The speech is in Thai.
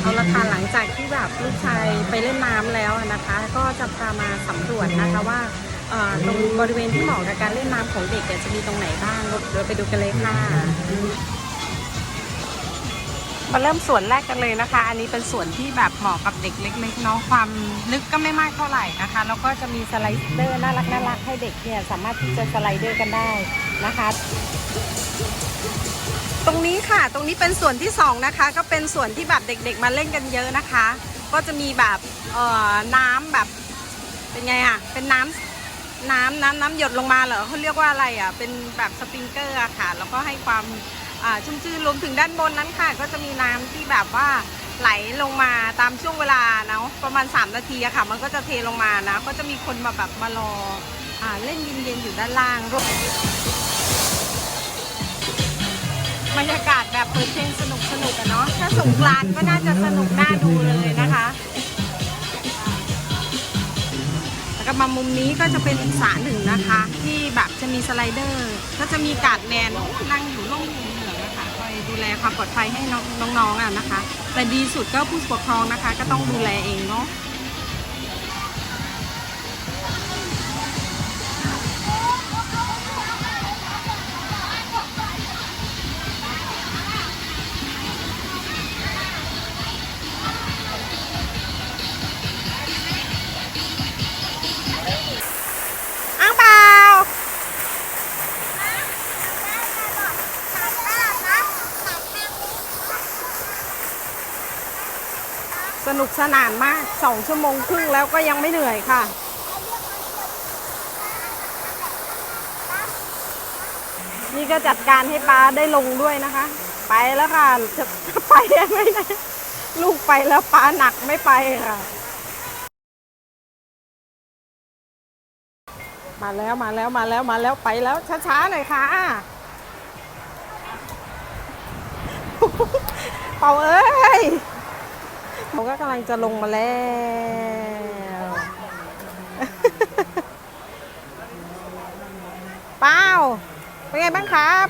เอาละค่ะหลังจากที่แบบลูกชายไปเล่นน้ำแล้วนะคะ ก็จะพามาสำรวจนะคะว่าตรงบริเวณที่เหมาะกับการเล่นน้ำของเด็กจะมีตรงไหนบ้างเดี๋ยวไปดูกันเลยค่ะมาเริ่มส่วนแรกกันเลยนะคะ อันนี้เป็นส่วนที่แบบเหมาะกับเด็กเล็กๆเนาะความลึกก็ไม่มากเท่าไหร่นะคะ แล้วก็จะมีสไลเดอร์น่ารักน่ารักให้เด็กเนี่ยสามารถที่จะสไลเดอร์กันได้นะคะ ตรงนี้ค่ะ ตรงนี้เป็นส่วนที่สองนะคะ ก็เป็นส่วนที่แบบเด็ก ๆ มาเล่นกันเยอะนะคะ ก็จะมีแบบเอ่อน้ำแบบเป็นไงอะเป็นน้ำน้ำน้ำน้ำหยดลงมาเหรอเขาเรียกว่าอะไรอะเป็นแบบสปริงเกอร์อะค่ะ แล้วก็ให้ความอ่าชุ่มชื่นรวมถึงด้านบนนั้นค่ะ ก็จะมีน้ำที่แบบว่าไหลลงมาตามช่วงเวลาเนาะประมาณ 3 นาทีอะค่ะ มันก็จะเทลงมานะ ก็จะมีคนมาแบบมารออ่าเล่นเย็นๆอยู่ด้านล่างรวม บรรยากาศแบบเปิดเพลงสนุกสนุกอะเนาะถ้าสงกรานต์ก็น่าจะสนุกน่าดูเลยนะคะ แล้วก็มามุมนี้ก็จะเป็นอีกสระหนึ่งนะคะ ที่แบบจะมีสไลเดอร์ ก็จะมีการ์ดแมนนั่งอยู่ร่มอยเหนือนะคะคอยดูแลความปลอดภัยให้น้องน้องๆอะนะคะ แต่ดีสุดก็ผู้ปกครองนะคะ ก็ต้องดูแลเองเนาะ สนุกสนานมากสองชั่วโมงครึ่งแล้วก็ยังไม่เหนื่อยค่ะ นี่ก็จัดการให้ป้าได้ลงด้วยนะคะ ไปแล้วค่ะจะไปยังไงนะลูกไปแล้วป้าหนักไม่ไปค่ะ มาแล้วมาแล้วมาแล้วมาแล้วไปแล้วช้าๆหน่อยค่ะเป่าเอ้ย เขาก็กำลังจะลงมาแล้ว เป้าเป็นไงบ้างครับ